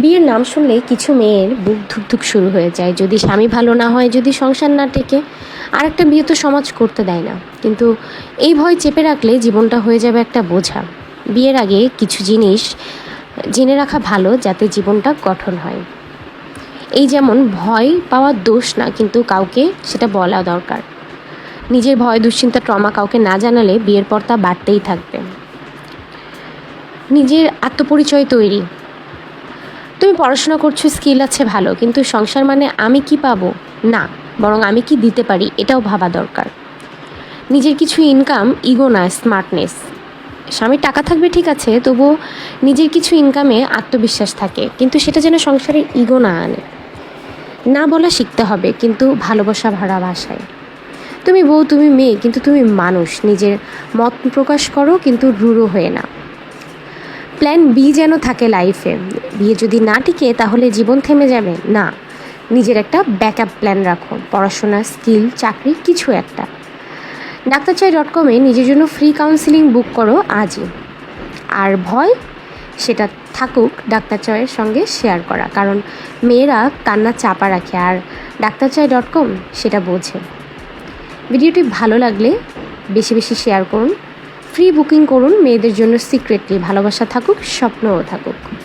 বিয়ের নাম শুনলেই কিছু মেয়ের বুক ধুকধুক শুরু হয়ে যায়। যদি স্বামী ভালো না হয়, যদি সংসার না টেকে আর একটা বিয়ে তো সমাজ করতে দেয় না। কিন্তু এই ভয় চেপে রাখলে জীবনটা হয়ে যাবে একটা বোঝা। বিয়ের আগে কিছু জিনিস জেনে রাখা ভালো যাতে জীবনটা গঠন হয়। এই যেমন ভয় পাওয়ার দোষ না, কিন্তু কাউকে সেটা বলা দরকার। নিজের ভয়, দুশ্চিন্তা, ট্রমা কাউকে না জানালে বিয়ের পর তা বাড়তেই থাকবে। নিজের আত্মপরিচয় তৈরি তুমি পড়াশোনা করছ স্কিল আছে, ভালো। কিন্তু সংসার মানে আমি কি পাবো? না, বরং আমি কি দিতে পারি, এটাও ভাবা দরকার। নিজের কিছু ইনকাম ইগো না স্মার্টনেস স্বামীর টাকা থাকবে, ঠিক আছে, তবুও নিজের কিছু ইনকামে আত্মবিশ্বাস থাকে। কিন্তু সেটা যেন সংসারে ইগো না আনে। না বলা শিখতে হবে, কিন্তু ভালোবাসা ভরা ভাষায়। তুমি বউ, তুমি মেয়ে, কিন্তু তুমি মানুষ। নিজের মত প্রকাশ করো, কিন্তু রুড়ো হয়ে না প্ল্যান বি যেন থাকে লাইফে। বিয়ে যদি না টিকে, তাহলে জীবন থেমে যাবে? না। নিজের একটা ব্যাকআপ প্ল্যান রাখো। পড়াশোনা, স্কিল, চাকরি, কিছু একটা। ডাক্তারচাই ডট কমে নিজের জন্য ফ্রি কাউন্সিলিং বুক করো আজই। আর ভয়? সেটা থাকুক ডাক্তার চয়ের সঙ্গে শেয়ার করা। কারণ মেয়েরা কান্না চাপা রাখে আর ডাক্তার চাই ডট কম সেটা বোঝে। ভিডিওটি ভালো লাগলে বেশি বেশি শেয়ার করুন। ফ্রি বুকিং করুন মেয়েদের জন্য সিক্রেটলি ভালোবাসা থাকুক স্বপ্নও থাকুক।